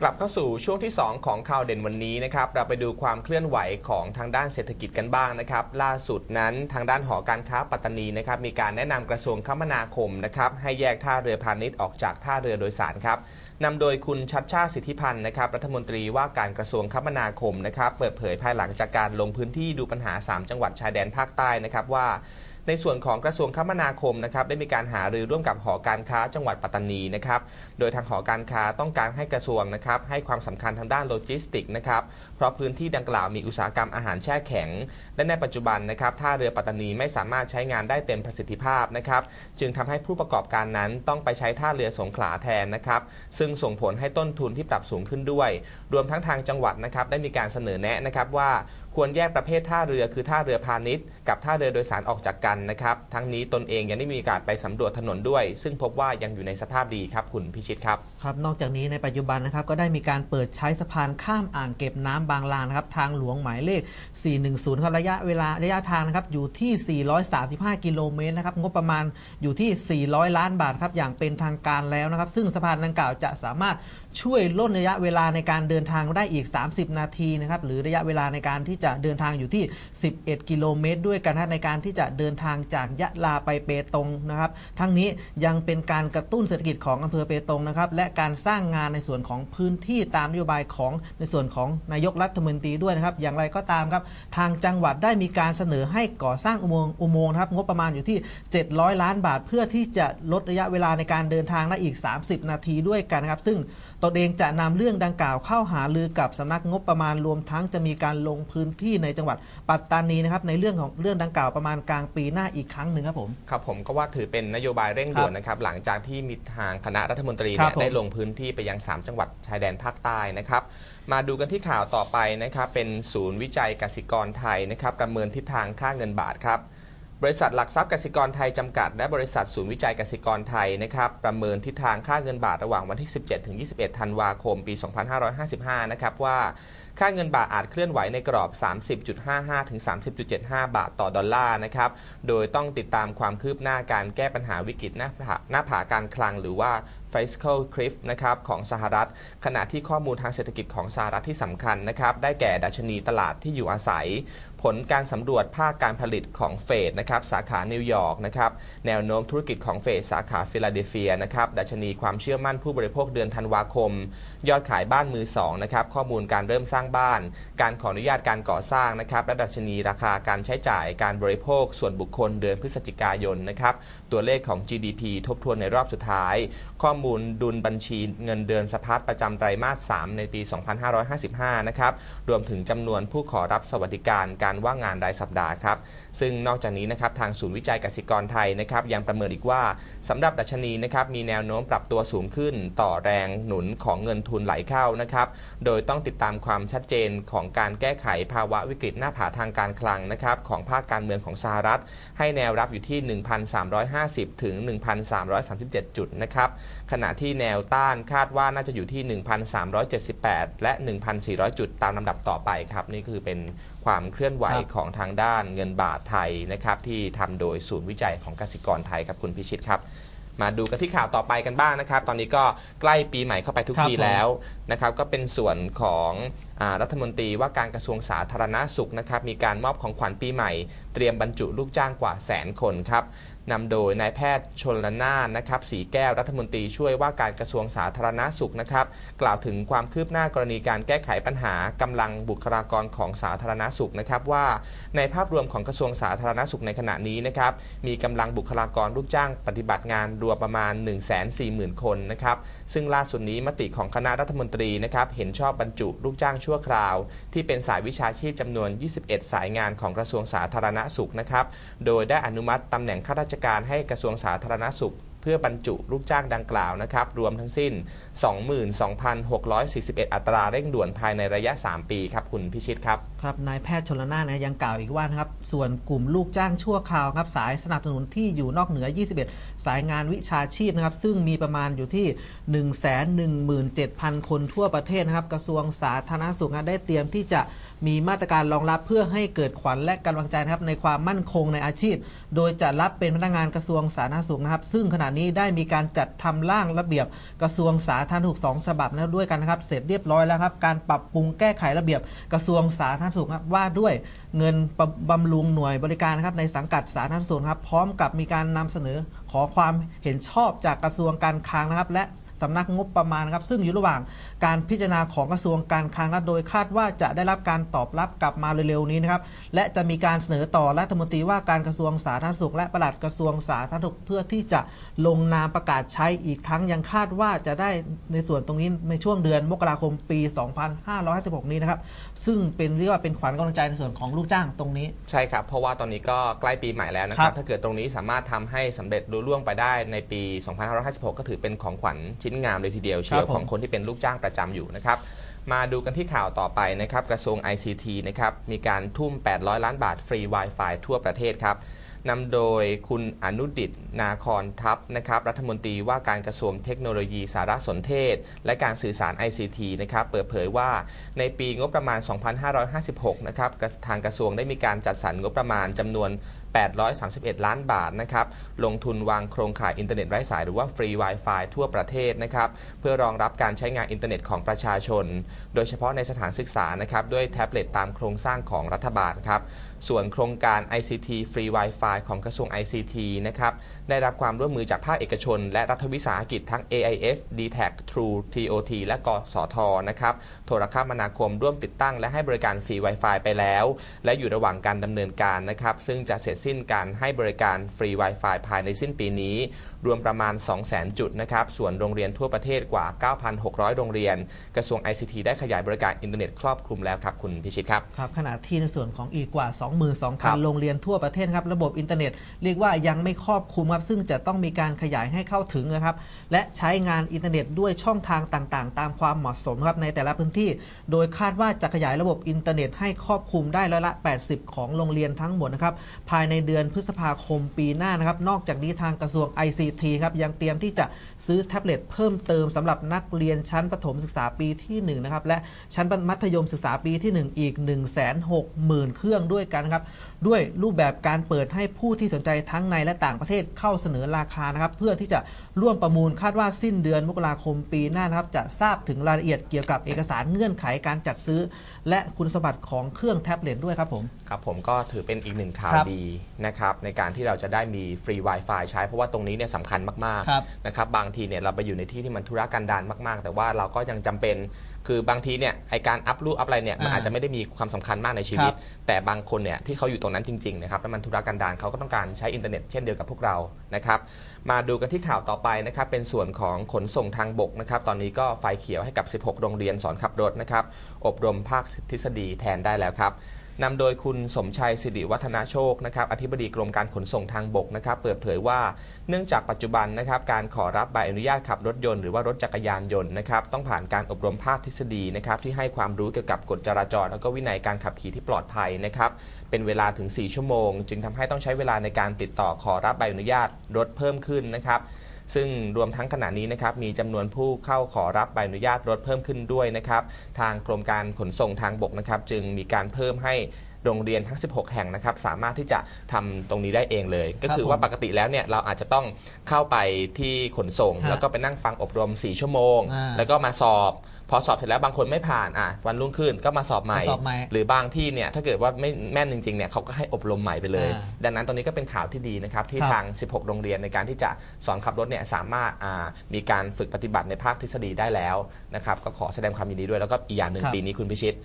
กลับเข้าสู่ช่วงที่ 2 ของข่าวเด่นวันนี้นะครับ เราไปดูความเคลื่อนไหวของทางด้านเศรษฐกิจกันบ้างนะครับ ล่าสุดนั้นทางด้านหอการค้าปัตตานีนะครับมีการแนะนำกระทรวงคมนาคมนะครับให้แยกท่าเรือพาณิชย์ออกจากท่าเรือโดยสารครับนำโดยคุณชัดชาติสิทธิพันธ์นะครับรัฐมนตรีว่าการกระทรวงคมนาคมนะครับเปิดเผยภายหลังจากการลงพื้นที่ดูปัญหา 3 จังหวัดชายแดนภาคใต้นะครับว่า ในส่วนของกระทรวงคมนาคมนะครับได้มีการหารือร่วมกับหอการค้าจังหวัดปัตตานีนะครับโดยทางหอการค้าต้องการให้กระทรวงนะครับให้ความสำคัญทางด้านโลจิสติกนะครับเพราะพื้นที่ดังกล่าวมีอุตสาหกรรมอาหารแช่แข็ง และในปัจจุบันนะครับท่าเรือปัตตานีไม่สามารถใช้งานได้เต็มประสิทธิภาพนะครับจึงทำให้ผู้ประกอบการนั้นต้องไปใช้ท่าเรือสงขลาแทนนะครับซึ่งส่งผลให้ต้นทุนที่ปรับสูงขึ้นด้วย รวมทั้งทางจังหวัดนะครับได้มีการเสนอแนะนะครับว่า ควรแยกประเภทท่าเรือคือท่าเรือพาณิชย์ กับท่าเรือโดยสารออกจากกันนะครับ ทั้งนี้ตนเองยังได้มีการไปสำรวจถนนด้วย ซึ่งพบว่ายังอยู่ในสภาพดีครับคุณพิชิตครับครับนอกจากนี้ในปัจจุบันนะครับก็ได้มีการเปิดใช้สะพานข้ามอ่างเก็บน้ำบางลางนะครับทางหลวงหมายเลข 410ครับระยะเวลาระยะทางนะครับอยู่ที่ 435 กิโลเมตรนะครับงบประมาณอยู่ที่ 400 ล้านบาทครับอย่างเป็นทางการแล้วนะครับ ซึ่งสะพานดังกล่าวจะสามารถช่วยลดระยะเวลาในการเดินทางได้อีก 30 นาทีนะครับหรือระยะเวลาในการที่จะเดินทางอยู่ที่ 11 กิโลเมตร ด้วยกันนะในการที่จะเดินทางจากยะลาไปเปตงนะครับ ทั้งนี้ยังเป็นการกระตุ้นเศรษฐกิจของอำเภอเปตงนะครับและการสร้างงานในส่วนของพื้นที่ตามนโยบายของในส่วนของนายกรัฐมนตรีด้วยนะครับ อย่างไรก็ตามครับ ทางจังหวัดได้มีการเสนอให้ก่อสร้างอุโมงค์อุโมงค์นะครับงบประมาณอยู่ที่ 700 ล้านบาท เพื่อที่จะลดระยะเวลาในการเดินทางได้อีก 30 นาทีด้วยกันนะครับ ซึ่งตนเองจะนำเรื่องดังกล่าวเข้าหาลือกับสำนักงบประมาณรวมทั้งจะมีการลงพื้นที่ในจังหวัดปัตตานีนะครับในเรื่องของเรื่องดังกล่าวประมาณกลางปีหน้าอีกครั้งหนึ่งครับผมครับผมก็ว่าถือเป็นนโยบายเร่งด่วนนะครับหลังจากที่มีทางคณะรัฐมนตรีครัเนี่ยบผมได้ลลงพื้นที่ไปยัง 3 จังหวัดชายแดนภาคใต้นะครับ มาดูกันที่ข่าวต่อไปนะครับเป็นศูนย์วิจัยกสิกรไทยนะครับประเมินทิศทางค่าเงินบาทครับบริษัทหลักทรัพย์กสิกรไทยจำกัด และบริษัทศูนย์วิจัยกสิกรไทยนะครับประเมินทิศทางค่าเงินบาทระหว่างวันที่ 17 ถึง 21 ธันวาคม ปี 2555 นะครับว่าค่าเงินบาทอาจเคลื่อนไหวในกรอบ 30.55 ถึง 30.75 บาทต่อดอลลาร์นะครับ โดยต้องติดตามความคืบหน้าการแก้ปัญหาวิกฤตหน้าผาหน้าผาการคลังหรือว่า fiscal cliff นะครับของสหรัฐ ขณะที่ข้อมูลทางเศรษฐกิจของสหรัฐที่สำคัญนะครับ ได้แก่ดัชนีตลาดที่อยู่อาศัย ผลการสำรวจภาคการผลิตของเฟดนะครับสาขานิวยอร์กนะครับแนวโน้มธุรกิจของเฟดสาขาฟิลาเดลเฟียนะครับดัชนีความเชื่อมั่นผู้บริโภคเดือนธันวาคม ยอดขายบ้านมือสองนะครับข้อมูลการเริ่มสร้างบ้าน การขออนุญาตการก่อสร้างนะครับและดัชนีราคาการใช้จ่ายการบริโภค ส่วนบุคคลเดือนพฤศจิกายนนะครับตัวเลขของ GDP ทบทวนในรอบสุดท้ายข้อมูลดุลบัญชีเงินเดือนสะพัดประจำไตรมาส 3 ในปี 2555 นะครับ รวมถึงจำนวนผู้ขอรับสวัสดิการการว่างงานรายสัปดาห์ครับ ซึ่งนอกจากนี้นะครับทางศูนย์วิจัยกสิกรไทยนะครับยังประเมินอีกว่าสำหรับดัชนีนะครับมีแนวโน้มปรับตัวสูงขึ้นต่อแรงหนุนของเงินทุนไหลเข้านะครับ โดยต้องติดตามความชัดเจนของการแก้ไขภาวะวิกฤตหน้าผาทางการคลังนะครับของภาคการเมืองของสหรัฐ ให้แนวรับอยู่ที่ 1,350 ถึง 1,337 จุดนะครับขณะที่แนวต้านคาดว่าน่าจะอยู่ที่ 1,378 และ 1,400 จุดตามลำดับต่อไปครับ นี่คือเป็นความเคลื่อนไหวครับของทางด้านเงินบาทไทยนะครับที่ทำโดยศูนย์วิจัยของกสิกรไทยครับคุณพิชิตครับมาดูกันที่ข่าวต่อไปกันบ้างนะครับ ตอนนี้ก็ใกล้ปีใหม่เข้าไปทุกครับทีผมแล้วนะครับ ก็เป็นส่วนของอา รัฐมนตรีว่าการกระทรวงสาธารณาสุขนะครับมีการมอบของขวัญปีใหม่ เตรียมบรรจุลูกจ้างกว่าแสนคนครับนำโดยนายแพทย์ชนละนานนะครับสีแก้วรัฐมนตรีช่วยว่าการกระทรวงสาธารณาสุขนะครับ กล่าวถึงความคืบหน้ากรณีการแก้ไขปัญหากำลังบุคลากรของสาธารณาสุขนะครับว่า ในภาพรวมของกระทรวงสาธารณาสุขในขณะนี้นะครับมีกำลังบุคลากรลูกจ้างปฏิบัติงานรวมประมาณ 1 4 0 0 0 0 คนนะครับซึ่งล่าสุดนี้มติของคณะรัฐมนตรีนะครับเห็นชอบบรรจุลูกจ้างชั่วคราว ที่เป็นสายวิชาชีพจำนวน 21 สายงานของกระทรวงสาธารณสุขนะครับ โดยได้อนุมัติตำแหน่งข้าราชการให้กระทรวงสาธารณสุข เพื่อบรรจุลูกจ้างดังกล่าวนะครับ รวมทั้งสิ้น 22,641 อัตราเร่งด่วนภายในระยะ 3 ปีครับ คุณพิชิตครับ ครับ นายแพทย์ชนละนานนะยังกล่าวอีกว่านะครับ ส่วนกลุ่มลูกจ้างชั่วคราวครับ สายสนับสนุนที่อยู่นอกเหนือ 21 สายงานวิชาชีพนะครับ ซึ่งมีประมาณอยู่ที่ 117,000 คนทั่วประเทศนะครับ กระทรวงสาธารณสุขได้เตรียมที่จะมีมาตรการรองรับเพื่อให้เกิดขวัญและกำลังใจนะครับในความมั่นคงในอาชีพ โดยจะรับเป็นพนักงานกระทรวงสาธารณสุขนะครับ ซึ่งขณะะนี้ได้มีการจัดทำร่างระเบียบกระทรวงสาธารณสุขสองฉบับแล้วด้วยกันนะครับ เสร็จเรียบร้อยแล้วครับ การปรับปรุงแก้ไขระเบียบกระทรวงสาธารณสุขครับว่าด้วยเงินบำบำรุงหน่วยบริการนะครับในสังกัดสาธารณสุขครับพร้อมกับมีการนำเสนอขอความเห็นชอบจากกระทรวงการคลังนะครับและสำนักงบประมาณนะครับซึ่งอยู่ระหว่างการพิจารณาของกระทรวงการคลังครับโดยคาดว่าจะได้รับการตอบรับกลับมาเร็วๆนี้นะครับและจะมีการเสนอต่อรัฐมนตรีว่าการกระทรวงสาธารณสุข และปลัดกระทรวงสาธารณสุขเพื่อที่จะลงนามประกาศใช้อีกครั้งยังคาดว่าจะได้ในส่วนตรงนี้ในช่วงเดือนมกราคมปี 2556 นี้นะครับซึ่งเป็นเรียกว่าเป็นขวัญกำลังใจในส่วนของลูกจ้างตรงนี้ ใช่ครับ เพราะว่าตอนนี้ก็ใกล้ปีใหม่แล้วนะคครัรับบถ้าเกิดตรงนี้สามารถทำให้สำเร็จรุ่ล่วงไปได้ในปี 2556 ก็ถือเป็นของขวัญชิ้นงามเลยทีเดียวเชียวครับผมของคนที่เป็นลูกจ้างประจำอยู่นะครับมาดูกันที่ข่าวต่อไปนะครับกระทรวง ICT นะครับมีการทุ่ม 800 ล้านบาทฟรี Wi-Fi ทั่วประเทศครับนำโดยคุณอนุดิต นาคอนทัพนะครับรัฐมนตรีว่าการกระทรวงเทคโนโลยีสารสนเทศ และการสื่อสาร ICT นะครับเปิดเผยว่าในปีงบประมาณ 2556 นะครับกระทางกระทรวงได้มีการจัดสรรงบประมาณจำนวน 831 ล้านบาทนะครับ ลงทุนวางโครงข่ายอินเทอร์เน็ตไร้สายหรือว่าฟรี Wi-Fi ทั่วประเทศนะครับ เพื่อรองรับการใช้งานอินเทอร์เน็ตของประชาชน โดยเฉพาะในสถานศึกษานะครับ ด้วยแท็บเล็ตตามโครงสร้างของรัฐบาลครับ ส่วนโครงการ ICT Free Wi-Fi ของกระทรวง ICT นะครับ ได้รับความร่วมมือจากภาคเอกชน และรัฐวิสาหกิจทั้ง AIS d t a c True TOT และกสทนะครับ โทรคมนาคมร่วมติดตั้ง และให้บริการฟรี Wi-Fi ไปแล้ว และอยู่ระหว่างการดำเนินการนะครับ ซึ่งจะเสร็จสิ้นการให้บริการฟรี Wi-Fi ภายในสิ้นปีนี้ รวมประมาณ 200,000 จุดนะครับ ส่วนโรงเรียนทั่วประเทศกว่า 9,600 โรงเรียน กระทรวง ICT ได้ขยายบริการอินเทอร์เน็ตครอบคลุมแล้วครับคุณพิชิตครับ ครับ ขณะที่ในส่วนของอีกกว่าครับ22,000 โรงเรียนทั่วประเทศครับ ระบบอินเทอร์เน็ตเรียกว่ายังไม่ครอบคลุมครับ ซึ่งจะต้องมีการขยายให้เข้าถึงนะครับ และใช้งานอินเทอร์เน็ตด้วยช่องทางต่างๆ ตามความเหมาะสมครับในแต่ละพื้นที่ โดยคาดว่าจะขยายระบบอินเทอร์เน็ตให้ครอบคลุมได้ร้อยละ 80 ของโรงเรียนทั้งหมดนะครับ ภายในเดือนพฤษภาคมปีหน้านะครับนอกจากนี้ทางกระทรวง ICT ครับยังเตรียมที่จะซื้อแท็บเล็ตเพิ่มเติมสำหรับนักเรียนชั้นประถมศึกษาปีที่1นะครับและชั้นมัธยมศึกษาปีที่ 1 อีก 1 6 0 0 0 0 เครื่องด้วยกันนะครับด้วยรูปแบบการเปิดให้ผู้ที่สนใจทั้งในและต่างประเทศเข้าเสนอราคานะครับเพื่อที่จะ ร่วมประมูลคาดว่าสิ้นเดือนมกราคมปีหน้านะครับจะทราบถึงรายละเอียดเกี่ยวกับเอกสารเงื่อนไขการจัดซื้อ และคุณสมบัติของเครื่องแท็บเล็ตด้วยครับผมครับผมก็ถือเป็นอีกหนึ่งข่าวครับดีนะครับในการที่เราจะได้มีฟรี Wi-Fi ใช้ เพราะว่าตรงนี้เนี่ยสำคัญมากครับๆนะครับบางทีเนี่ยเราไปอยู่ในที่ที่มันธุรกันดารมาก ๆ แต่ว่าเราก็ยังจำเป็น คือบางทีเนี่ยไอการอัพรูปอัพอะไรเนี่ยมันอ่าอาจจะไม่ได้มีความสำคัญมากในชีวิตครับแต่บางคนเนี่ยที่เขาอยู่ตรงนั้นจริงๆนะครับแล้วมันธุรกันดารเขาก็ต้องการใช้อินเทอร์เน็ตเช่นเดียวกับพวกเรานะครับมาดูกันที่ข่าวต่อไปนะครับเป็นส่วนของขนส่งทางบกนะครับตอนนี้ก็ไฟเขียวให้กับ 16 โรงเรียนสอนขับรถนะครับอบรมภาคทฤษฎีแทนได้แล้วครับ นำโดยคุณสมชัยสิริวัฒนาโชคนะครับอธิบดีกรมการขนส่งทางบกนะครับเปิดเผยว่าเนื่องจากปัจจุบันนะครับการขอรับใบอนุญาตขับรถยนต์หรือว่ารถจักรยานยนต์นะครับต้องผ่านการอบรมภาคทฤษฎีนะครับที่ให้ความรู้เกี่ยวกับกฎจราจร แล้วก็วินัยการขับขี่ที่ปลอดภัยนะครับเป็นเวลาถึง 4 ชั่วโมง จึงทำให้ต้องใช้เวลาในการติดต่อขอรับใบอนุญาตรถเพิ่มขึ้นนะครับ ซึ่งรวมทั้งขณะนี้นะครับมีจำนวนผู้เข้าขอรับใบอนุญาตรถเพิ่มขึ้นด้วยนะครับ ทางกรมการขนส่งทางบกนะครับ จึงมีการเพิ่มให้ โรงเรียนทั้ง 16 แห่งนะครับสามารถที่จะทำตรงนี้ได้เองเลย ก็คือผมว่าปกติแล้วเนี่ยเราอาจจะต้องเข้าไปที่ขนส่ง ฮะแล้วก็ไปนั่งฟังอบรม 4 ชั่วโมง อ่าแล้วก็มาสอบ พอสอบเสร็จแล้วบางคนไม่ผ่านอะวันรุ่งขึ้นก็มาสอบใหม่ มาสอบใหม่หรือบางที่เนี่ยถ้าเกิดว่าไม่แม่นจริงๆเนี่ยเขาก็ให้อบรมใหม่ไปเลย อ่า ดังนั้นตรงนี้ก็เป็นข่าวที่ดีนะครับ ที่ครับทาง 16 โรงเรียนในการที่จะสอนขับรถเนี่ยสามารถอ่ามีการฝึกปฏิบัติในภาคทฤษฎีได้แล้วนะครับ ก็ขอแสดงความยินดีด้วยแล้วก็อีกอย่างหนึ่งครับ ปีนี้คุณพิชิต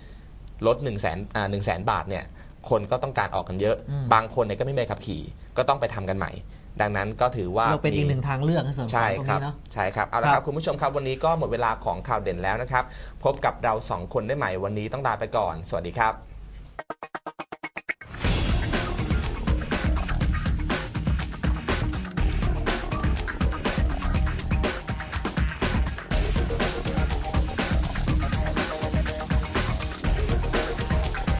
ลด1นึ่งแสนอ่าหนึ่งแสนบาทเนี่ยคนก็ต้องการออกกันเยอะอืมบางคนเนี่ยก็ไม่มีใบขับขี่ ก็ต้องไปทำกันใหม่ ดังนั้นก็ถือว่าเราเป็นอีกหนึ่งทางเลือกในส่วนของใช่ตรงครับนี้เนาะใช่ครับเอาละคครัรับบคุณผู้ชมครับวันนี้ก็หมดเวลาของข่าวเด่นแล้วนะครับ พบกับเราสองคนได้ใหม่วันนี้ต้องลาไปก่อน สวัสดีครับ